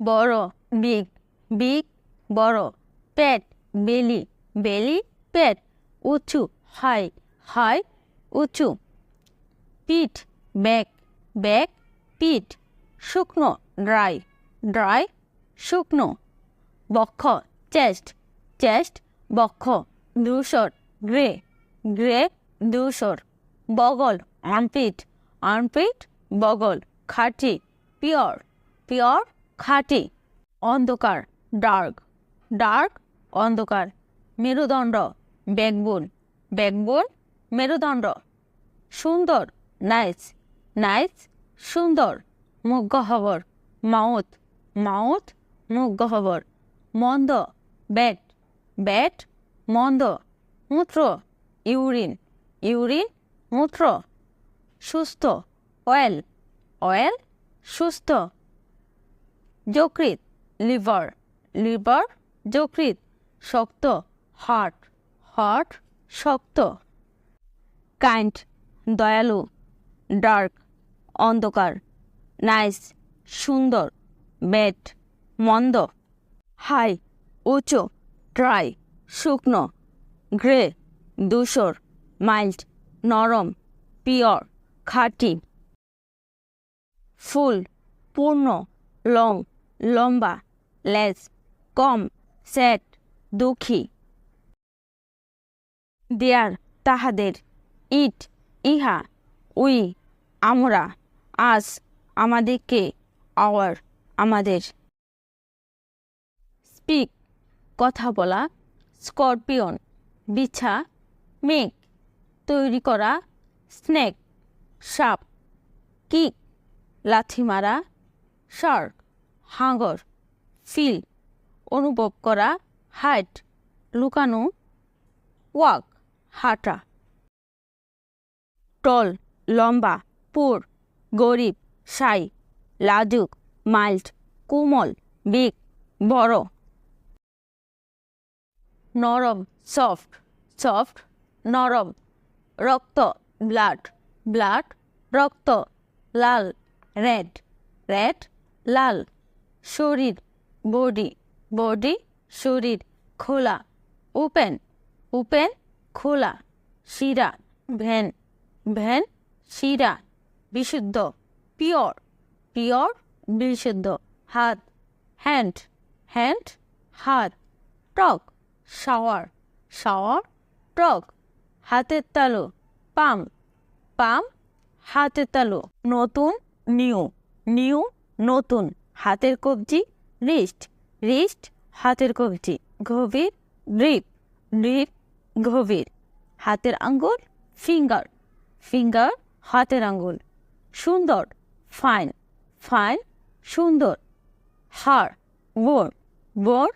বড়, big big, বড়, পেট, বেলি বেলি, পেট, উঁচু, হাই হাই, উঁচু, পিঠ, ব্যাক ব্যাক, পিঠ, শুকনো, ড্রাই ড্রাই, শুকনো, বক্ষ, চেস্ট চেস্ট, বক্ষ ধূসর গ্রে গ্রে ধূসর বগল আর্মপিট আর্মপিট বগল, খাঁটি, পিওর পিওর খাঁটি, অন্ধকার, ডার্ক। ডার্ক, অন্ধকার, মেরুদণ্ড ব্যাকবোন ব্যাকবোন মেরুদণ্ড। সুন্দর, নাইস। নাইস, সুন্দর, মুগ্ধহবর। Mouth mouth, মুগ্ধহবর। মন্দ, ব্যাট। ব্যাট, মন্দ। মূত্র, ইউরিন। ইউরিন, মূত্র। সুস্থ, অয়েল। অয়েল, সুস্থ। যকৃৎ, লিভার লিভার, যকৃৎ, শক্ত, হার্ট হার্ট, শক্ত। কাইন্ড, দয়ালু, ডার্ক, অন্ধকার, নাইস, সুন্দর ব্যাট মন্দ। হাই, উঁচু, ড্রাই, শুকনো, গ্রে, ধূসর, মাইল্ড, নরম, পিওর, খাঁটি। ফুল, পূর্ণ, লং লম্বা লেস কম, সেট, দুঃখী। দেয়ার, তাহাদের। ইট, ইহা, উই, আমরা। আজ আমাদেরকে আওয়ার, আমাদের। স্পিক, কথা বলা, স্করপিয়ন, বিছা, মেঘ, তৈরি করা, স্নেক, সাপ, কিক, লাথি মারা শার্ক হাঙ্গর, ফিল, অনুভব করা, হাইট, লুকানো, ওয়াক, হাঁটা। টল, লম্বা, পুর, গরিব, সাই, লাজুক, মাইল্ড, কোমল, বিগ, বড়। নরম, সফট সফট, নরম, রক্ত, ব্লাড ব্লাড, রক্ত, লাল, রেড রেড, লাল। শরীর বডি বডি শরীর, খোলা ওপেন ওপেন খোলা, শিরা, ভ্যান ভ্যান, শিরা, বিশুদ্ধ পিওর পিওর বিশুদ্ধ, হাত হ্যান্ড হ্যান্ড হাত টক শাওয়ার শাওয়ার টক হাতের তালু পাম পাম হাতের তালু, নতুন নিউ নিউ নতুন হাতের কবজি রিস্ট রিস্ট হাতের কবজি, গভীর ড্রিপ ড্রিপ গভীর। হাতের আঙ্গুল ফিঙ্গার ফিঙ্গার হাতের আঙ্গুল। সুন্দর ফাইন ফাইন সুন্দর। হাড় বোর বোর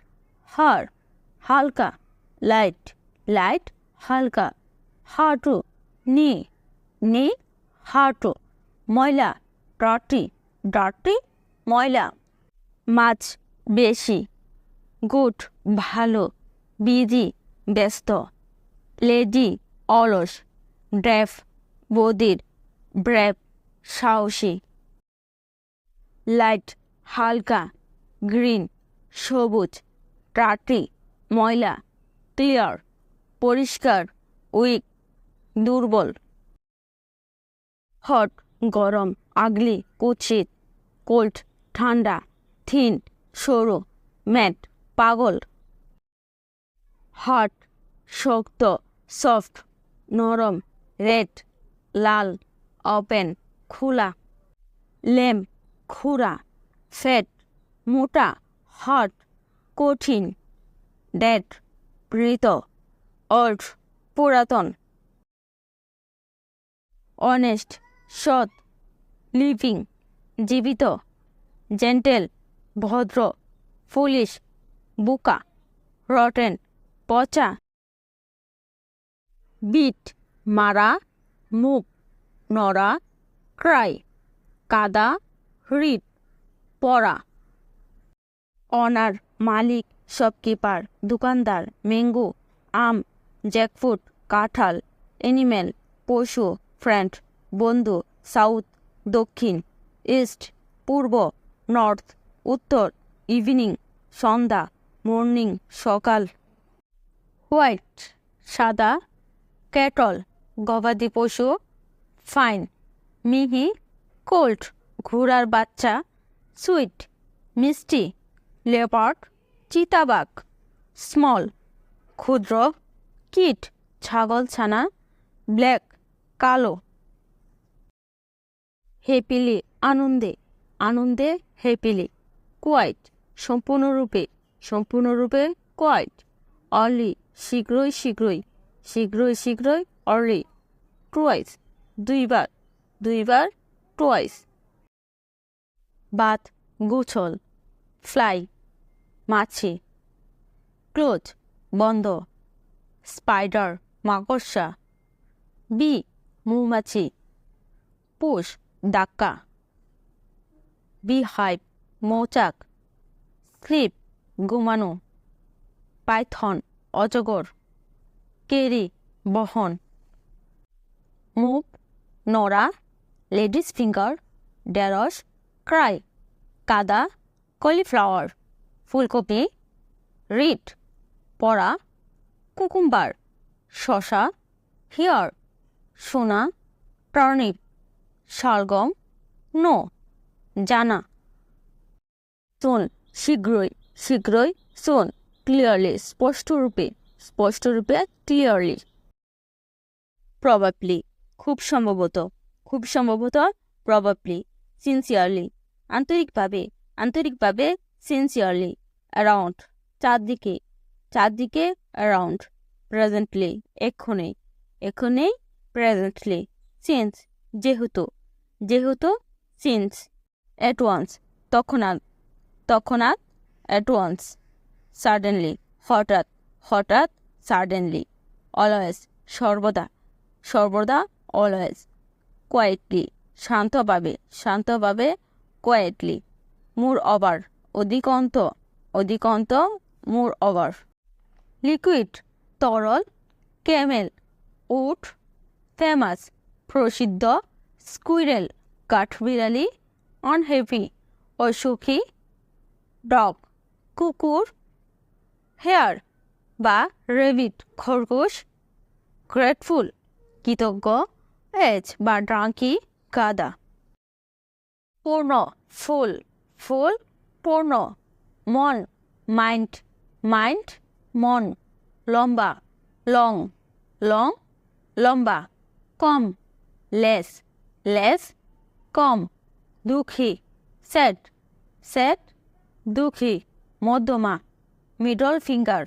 হাড় হালকা লাইট লাইট হালকা। হাঁটু নি নি হাঁটু ময়লা ডার্টি ডার্টি ময়লা, মাছ বেশি, গুট ভালো, বিজি, ব্যস্ত, লেডি, অলস ড্রেফ বদির ব্রেভ সাহসী। লাইট, হালকা, গ্রিন, সবুজ টাটি ময়লা, ক্লিয়ার, পরিষ্কার, উইক, দুর্বল। হট, গরম, আগলি, কুৎসিত, কোল্ড ঠান্ডা, থিন, সরু, ম্যাট, পাগল। হট, শক্ত, সফট, নরম, রেড, লাল, ওপেন, খোলা। লেম, খুরা। ফ্যাট, মোটা, হট, কঠিন। ডেড মৃত অল্ড পুরাতন। অনেস্ট, সৎ, লিভিং, জীবিত। জেন্টেল, ভদ্র, ফুলিশ, বুকা, রটেন, পচা। বিট, মারা, মুখ, নড়া, ক্রাই, কাদা, হৃদ, পড়া। অনার, মালিক, শপকিপার, দোকানদার ম্যাঙ্গো আম, জ্যাকফ্রুট, কাঁঠাল অ্যানিমেল পশু ফ্রেন্ড বন্ধু, সাউথ, দক্ষিণ, ইস্ট, পূর্ব। নর্থ, উত্তর, ইভিনিং, সন্ধ্যা, মর্নিং, সকাল। হোয়াইট, সাদা, ক্যাটল, গবাদি পশু, ফাইন, মিহি, কোল্ড, ঘোড়ার বাচ্চা, সুইট, মিষ্টি, লেপার্ড, চিতাবাঘ, স্মল, ক্ষুদ্র, কিট, ছাগল ছানা, ব্ল্যাক, কালো। হ্যাপিলি আনন্দে। আনন্দে হ্যাপিলি কোয়াইট। সম্পূর্ণরূপে সম্পূর্ণরূপে কোয়াইট। অলি, শীঘ্রই শীঘ্রই শীঘ্রই শীঘ্রই অলি। টুয়াইস দুইবার দুইবার টুয়াইস বাত, গুছল। ফ্লাই। মাছি। ক্লোজ বন্ধ। স্পাইডার, মাকড়সা। বি, মৌমাছি। পুষ ডাক্কা বি হাইভ মৌচাক, স্লিপ ঘুমানো পাইথন, অজগর, কেরি, বহন মুভ নড়া, লেডিস ফিঙ্গার ঢেঁড়স ক্রাই, কাদা, কলিফ্লাওয়ার, ফুলকপি, রিট পড়া কুকুম্বার, শশা, হিয়ার, সোনা, টার্নিপ, শালগম, নো। জানা। শোন, শীঘ্রই শীঘ্রই শোন ক্লিয়ারলি স্পষ্টরূপে স্পষ্টরূপে ক্লিয়ারলি প্রবাবলি খুব সম্ভবত খুব সম্ভবত প্রবাবলি সিনসিয়ারলি আন্তরিকভাবে আন্তরিকভাবে সিনসিয়ারলি অ্যারাউন্ড চারদিকে চারদিকে অ্যারাউন্ড প্রেজেন্টলি এক্ষণে এক্ষণে প্রেজেন্টলি সিন্স যেহেতু যেহেতু সিন্স অ্যাট ওয়ান্স তৎক্ষণাৎ তৎক্ষণাৎ অ্যাট ওয়ান্স সাডেনলি হঠাৎ হঠাৎ সাডেনলি অলওয়েজ সর্বদা সর্বদা অলওয়েজ কোয়াইটলি শান্তভাবে শান্তভাবে কোয়াইটলি মুর ওভার অধিকন্ত অধিকন্ত মুর ওভার লিকুইড তরল ক্যামেল উট ফেমাস প্রসিদ্ধ স্কুইরেল কাঠবিড়ালি অনহেভি অসুখী ডগ কুকুর হেয়ার বা রেবিট খরগোশ গ্রেটফুল কৃতজ্ঞ এজ বা ড্রাঙ্কি গাদা পূর্ণ ফুল ফুল পূর্ণ, মন মাইন্ড মাইন্ড মন, লম্বা লং লং লম্বা, কম লেস লেস কম। দুঃখী। স্যাড। স্যাড। দুঃখী। মধ্যমা। Middle finger.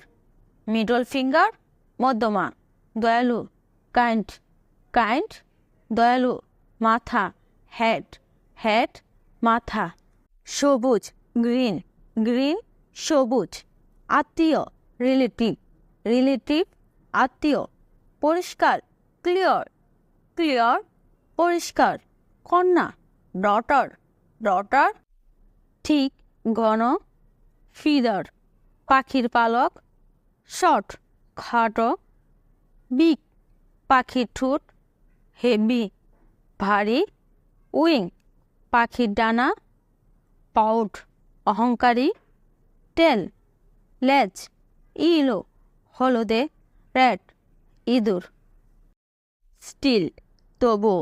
Middle finger. মধ্যমা। দয়ালু। কাইন্ড। কাইন্ড। দয়ালু। মাথা। হেড। হেড। মাথা। সবুজ। গ্রিন। গ্রিন। সবুজ। আত্মীয়। রিলেটিভ। রিলেটিভ। আত্মীয়। পরিষ্কার। ক্লিয়র। ক্লিয়র। পরিষ্কার। কন্যা। ডটার ডটার ঠিক ঘন ফিদার পাখির পালক শর্ট খাটো বিগ পাখির ঠোঁট হেভি ভারী উইং পাখির ডানা পাউট অহংকারী টেল লেজ ইলো হলদে র্যাট ইঁদুর স্টিল তবু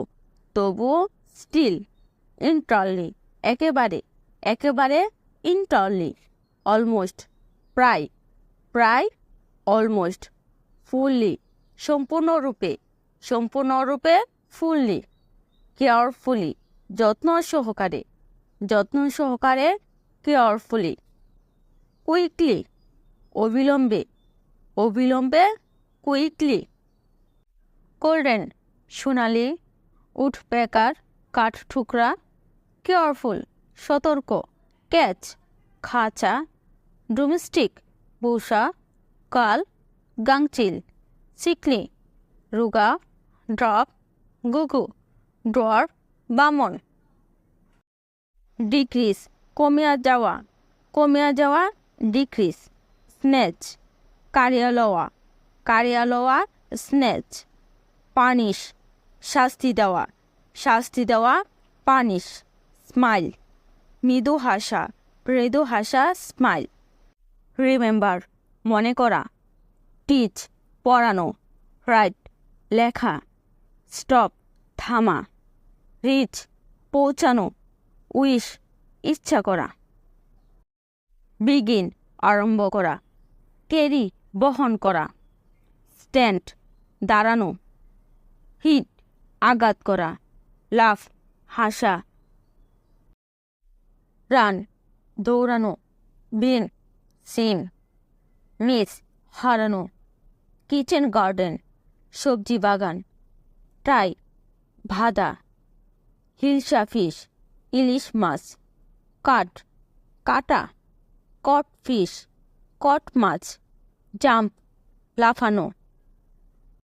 তবু স্টিল ইন্টারলি, একেবারে একেবারে ইন্টারলি, অলমোস্ট, প্রায় প্রায়, অলমোস্ট, ফুললি, সম্পূর্ণরূপে সম্পূর্ণরূপে ফুললি, কেয়ারফুলি, যত্ন সহকারে যত্ন সহকারে কেয়ারফুলি, কুইকলি, অবিলম্বে অবিলম্বে কুইকলি গোল্ডেন সোনালি উঠ পেকার কাঠ ঠুকরা কেয়ারফুল সতর্ক ক্যাচ খাঁচা ডোমেস্টিক বৌসা কাল, গাংচিল চিকলি রুগা ড্রপ গুগু ড্রর বামন। ডিক্রিস কমিয়া যাওয়া কমিয়া যাওয়া ডিক্রিস স্নেচ কারিয়া লওয়া কারিয়া লওয়া স্নেচ পানিশ শাস্তি দেওয়া শাস্তি দেওয়া পানিশ স্মাইল মৃদু হাসা মৃদু হাসা স্মাইল রিমেম্বার মনে করা. টিচ পড়ানো. রাইট লেখা. স্টপ থামা. রিচ পৌঁছানো. উইশ ইচ্ছা করা. বিগিন আরম্ভ করা. ক্যারি বহন করা. স্ট্যান্ড দাঁড়ানো. হিট আঘাত করা. লাফ হাসা রান, দৌড়ানো, বিন সিম মিস, হারানো, কিচেন গার্ডেন, সবজি বাগান, টাই, ভাদা হিলসা ফিশ, ইলিশ মাছ কাট কাটা, কট ফিশ, কট মাছ, জাম্প, লাফানো